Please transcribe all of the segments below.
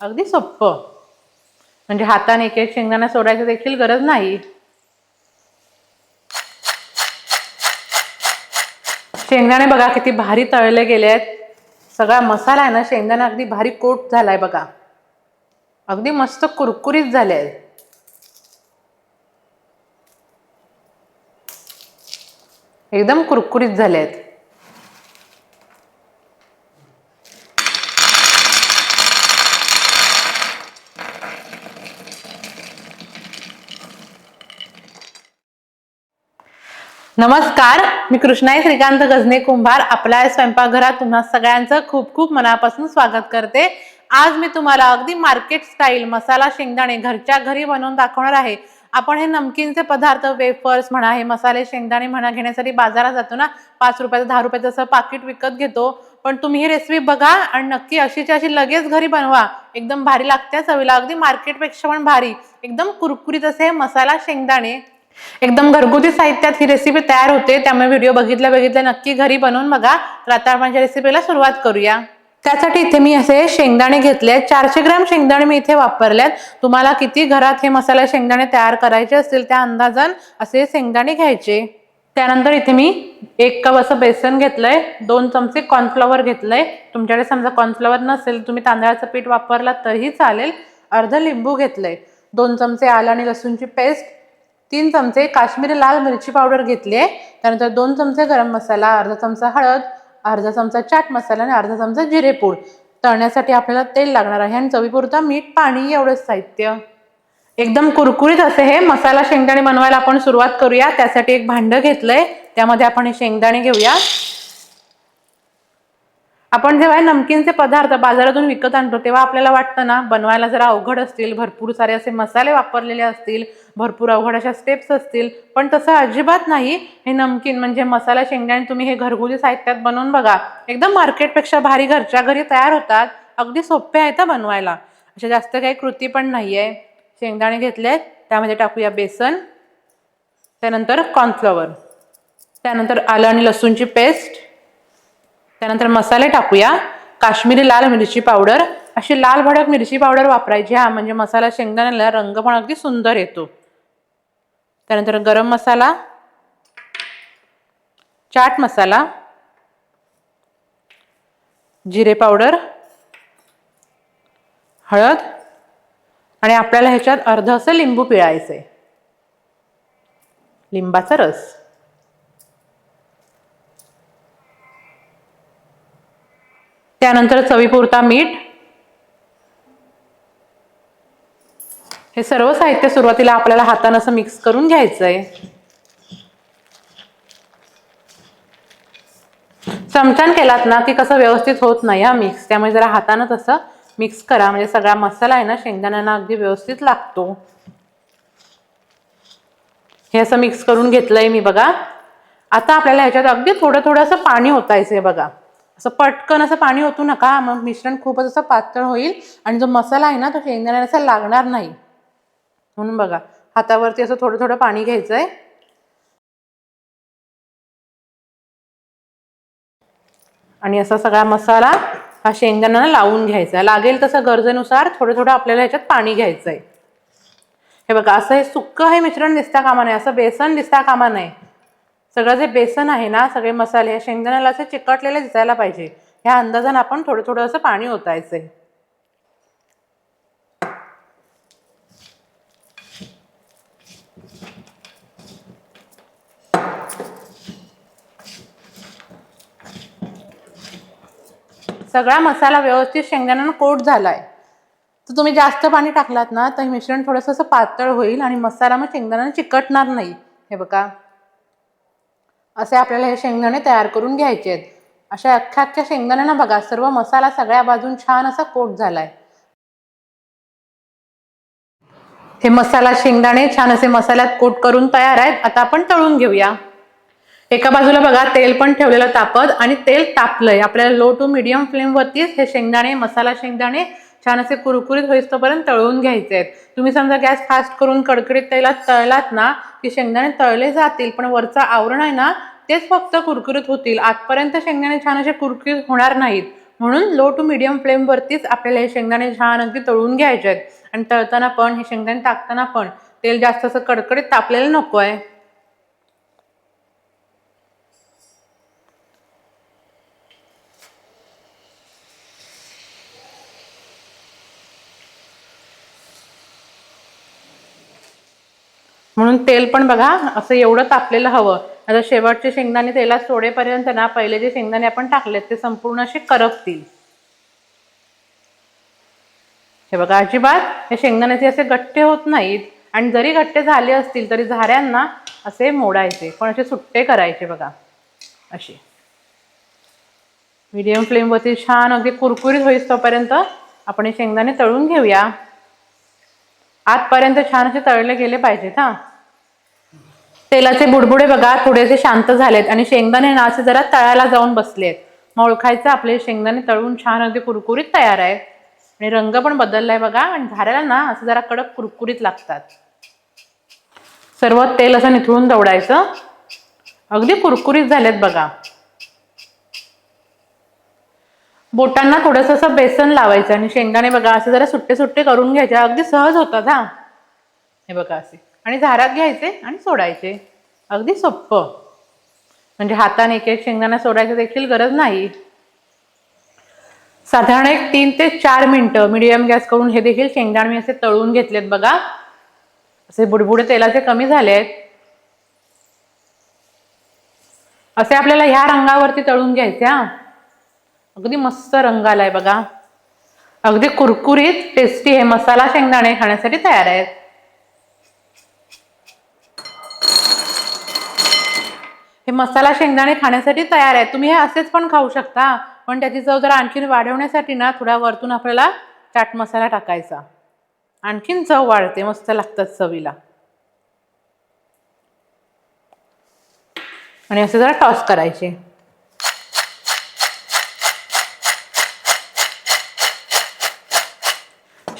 अगदी सोपं. म्हणजे हाताने एक एक शेंगदाणा सोडायचं देखील गरज नाही. शेंगदाणे बघा किती भारी तळले गेले आहेत. सगळा मसाला आहे ना शेंगदाणा अगदी भारी कोट झालाय बघा. अगदी मस्त कुरकुरीत झाले आहेत. एकदम कुरकुरीत झाले आहेत. नमस्कार मी कृष्णाई श्रीकांत गजने कुंभार आपल्या स्वयंपाकघरात तुम्हा सगळ्यांचं खूप खूप मनापासून स्वागत करते. आज मी तुम्हाला अगदी मार्केट स्टाईल मसाला शेंगदाणे घरच्या घरी बनवून दाखवणार आहे. आपण हे नमकीनचे पदार्थ वेफर्स म्हणा हे मसाले शेंगदाणे म्हणा घेण्यासाठी बाजारात जातो ना पाच रुपयाचं दहा रुपयाचं असं पाकिट विकत घेतो. पण तुम्ही ही रेसिपी बघा आणि नक्की अशीची अशी लगेच घरी बनवा. एकदम भारी लागते चवीला अगदी मार्केटपेक्षा पण भारी. एकदम कुरकुरीत असे हे मसाला शेंगदाणे. एकदम घरगुती साहित्यात ही रेसिपी तयार होते. त्यामुळे व्हिडिओ बघितल्या बघितल्या नक्की घरी बनवून बघा. तर आता आपण रेसिपीला सुरुवात करूया. त्यासाठी इथे मी असे शेंगदाणे घेतले चारशे ग्रॅम शेंगदाणे मी इथे वापरल्यात तुम्हाला किती घरात हे मसाला शेंगदाणे तयार करायचे असतील त्या अंदाजान असे शेंगदाणे घ्यायचे. त्यानंतर इथे मी एक कप असं बेसन घेतलंय. दोन चमचे कॉर्नफ्लॉवर घेतलंय. तुमच्याकडे समजा कॉर्नफ्लॉवर नसेल तुम्ही तांदळाचं पीठ वापरला तरीही चालेल. अर्ध लिंबू घेतलंय. दोन चमचे आलं आणि लसूणची पेस्ट तीन चमचे काश्मीरी लाल मिरची पावडर घेतली आहे त्यानंतर दोन चमचे गरम मसाला अर्धा चमचा हळद अर्धा चमचा चाट मसाला आणि अर्धा चमचा जिरेपूड तळण्यासाठी आपल्याला तेल लागणार आहे आणि चवीपुरता मीठ पाणी एवढंच साहित्य. एकदम कुरकुरीत असे हे मसाला शेंगदाणे बनवायला आपण सुरुवात करूया. त्यासाठी एक भांडं घेतलंय. त्यामध्ये आपण हे शेंगदाणे घेऊया आपण जेव्हा नमकीनचे पदार्थ बाजारातून विकत आणतो तेव्हा आपल्याला वाटतं ना बनवायला जरा अवघड असतील भरपूर सारे असे मसाले वापरलेले असतील भरपूर अवघड अशा स्टेप्स असतील. पण तसं अजिबात नाही. हे नमकीन म्हणजे मसाला शेंगदाणे तुम्ही हे घरगुती साहित्यात बनवून बघा. एकदम मार्केटपेक्षा भारी घरच्या घरी तयार होतात. अगदी सोपे आहेत बनवायला. अशा जास्त काही कृती पण नाही आहे शेंगदाणे घेतले त्यामध्ये टाकूया बेसन. त्यानंतर कॉर्नफ्लॉवर त्यानंतर आलं आणि लसूणची पेस्ट त्यानंतर मसाले टाकूया. काश्मीरी लाल मिरची पावडर. अशी लाल भडक मिरची पावडर वापरायची. हा म्हणजे मसाला शेंगदाण्याला रंग पण अगदी सुंदर येतो. त्यानंतर गरम मसाला. चाट मसाला. जिरे पावडर. हळद. आणि आपल्याला ह्याच्यात अर्ध असं लिंबू पिळायचं आहे लिंबाचा रस. त्यानंतर चवीपुरता मीठ. हे सर्व साहित्य सुरुवातीला आपल्याला हातानं असं मिक्स करून घ्यायचं आहे चमच्यान केलात ना की कसं व्यवस्थित होत नाही हा मिक्स त्यामुळे जरा हातानं तसं मिक्स करा. म्हणजे सगळा मसाला आहे ना शेंगदाण्यांना अगदी व्यवस्थित लागतो. हे असं मिक्स करून घेतलंय मी बघा. आता आपल्याला ह्याच्यात अगदी थोडं थोडं असं पाणी होतायचं आहे बघा. असं पटकन असं पाणी ओतू नका. मग मिश्रण खूपच असं पातळ होईल आणि जो मसाला आहे ना तो शेंगदाण्याला असा लागणार नाही. म्हणून बघा हातावरती असं थोडं थोडं पाणी घ्यायचं आहे आणि असा सगळा मसाला हा शेंगदाण्याला लावून घ्यायचा. लागेल तसं गरजेनुसार थोडं थोडं आपल्याला ह्याच्यात पाणी घ्यायचं आहे हे बघा असं हे सुक्क हे मिश्रण दिसता कामा नाही. असं बेसन दिसता कामा नाही. सगळं जे बेसन आहे ना सगळे मसाले हे शेंगदाण्याला असे चिकटलेले दिसायला पाहिजे. ह्या अंदाजानं आपण थोडं थोडं असं पाणी ओतायचंय. सगळा मसाला व्यवस्थित शेंगदाण्यानं कोट झालाय. तर तुम्ही जास्त पाणी टाकलात ना तर हे मिश्रण थोडंसं असं पातळ होईल आणि मसाला मग शेंगदाण्यानं चिकटणार नाही. हे बघा. असे आपल्याला हे शेंगदाणे तयार करून घ्यायचे आहेत. अशा अख्ख्या अख्ख्या शेंगदाण्यांना बघा सर्व मसाला सगळ्या बाजून छान असा कोट झालाय. हे मसाला शेंगदाणे छान असे मसाल्यात कोट करून तयार आहेत. आता आपण तळून घेऊया. एका बाजूला बघा तेल पण ठेवलेलं तापत आणि तेल तापलंय. आपल्याला लो टू मिडियम फ्लेमवरतीच हे शेंगदाणे मसाला शेंगदाणे छान असे कुरकुरीत होईस्तोपर्यंत तळून घ्यायचे आहेत तुम्ही समजा गॅस फास्ट करून कडकडीत तेलात तळलात ना की शेंगदाणे तळले जातील पण वरचं आवरण आहे ना तेच फक्त कुरकुरीत होतील. आजपर्यंत शेंगदाणे छान असे कुरकुरीत होणार नाहीत. म्हणून लो टू मिडियम फ्लेमवरतीच आपल्याला हे शेंगदाणे छान अगदी तळून घ्यायचे आहेत आणि तळताना पण हे शेंगदाणे टाकताना पण तेल जास्त असं कडकडीत तापलेलं नको आहे म्हणून तेल पण बघा असं एवढं तापलेलं हवं. आता शेवटचे शेंगदाणे तेलात सोडेपर्यंत ना पहिले जे शेंगदाणे आपण टाकलेत ते संपूर्ण असे करपतील. हे बघा अजिबात हे शेंगदाण्याचे असे गट्टे होत नाहीत. आणि जरी गट्टे झाले असतील तरी झाऱ्यांना असे मोडायचे पण असे सुट्टे करायचे बघा. असे. मीडियम फ्लेमवरती छान अगदी कुरकुरीत होईस तोपर्यंत आपण हे शेंगदाणे तळून घेऊया. आतपर्यंत छान असे तळले गेले पाहिजेत हा. तेलाचे बुडबुडे बघा थोडेसे शांत झालेत आणि शेंगदाणे ना असे जरा तळायला जाऊन बसलेत. मग ओळखायचं आपले शेंगदाणे तळून छान अगदी कुरकुरीत तयार आहे. आणि रंग पण बदललाय बघा आणि झाऱ्याला ना असं जरा कडक कुरकुरीत लागतात. सर्व तेल असं निथळून दवडायचं. अगदी कुरकुरीत झालेत बघा. बोटांना थोडंसं असं बेसन लावायचं आणि शेंगदाणे बघा असे जरा सुट्टे सुट्टे करून घ्यायचे. अगदी सहज होतात हा. हे बघा असे. आणि झारात घ्यायचे आणि सोडायचे. अगदी सोप्पं म्हणजे हाताने एक एक शेंगदाणा सोडायचं देखील गरज नाही. साधारण एक तीन ते चार मिनटं मिडियम गॅस करून हे देखील शेंगदाणे मी असे तळून घेतलेत बघा. असे बुडबुडे तेलाचे कमी झाले आहेत असे आपल्याला ह्या रंगावरती तळून घ्यायचे हा. अगदी मस्त रंग आलाय बघा. अगदी कुरकुरीत टेस्टी हे मसाला शेंगदाणे खाण्यासाठी तयार आहेत. हे मसाला शेंगदाणे खाण्यासाठी तयार आहेत. तुम्ही हे असेच पण खाऊ शकता पण त्याची चव जरा आणखीन वाढवण्यासाठी ना थोडा वरतून आपल्याला चाट मसाला टाकायचा. आणखीन चव वाढते मस्त लागतात चवीला. आणि असे जरा टॉस करायचे.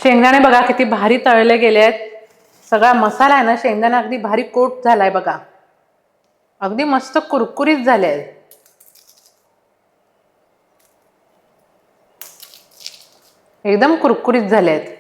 शेंगदाणे बघा किती भारी तळले गेले आहेत. सगळा मसाला आहे ना शेंगदाणा अगदी भारी कोट झालाय बघा. अगदी मस्त कुरकुरीत झाले आहेत. एकदम कुरकुरीत झाले आहेत.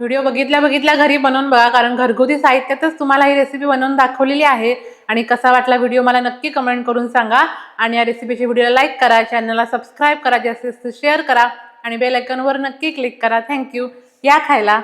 व्हिडिओ बघितल्या बघितल्या घरी बनवून बघा कारण घरगुती साहित्यातच तुम्हाला ही रेसिपी बनवून दाखवलेली आहे. आणि कसा वाटला व्हिडिओ मला नक्की कमेंट करून सांगा. आणि या रेसिपीच्या व्हिडिओला लाईक करा चॅनलला सबस्क्राईब करा जास्तीत जास्त शेअर करा. आणि बेल आयकॉनवर नक्की क्लिक करा. थँक्यू या खायला.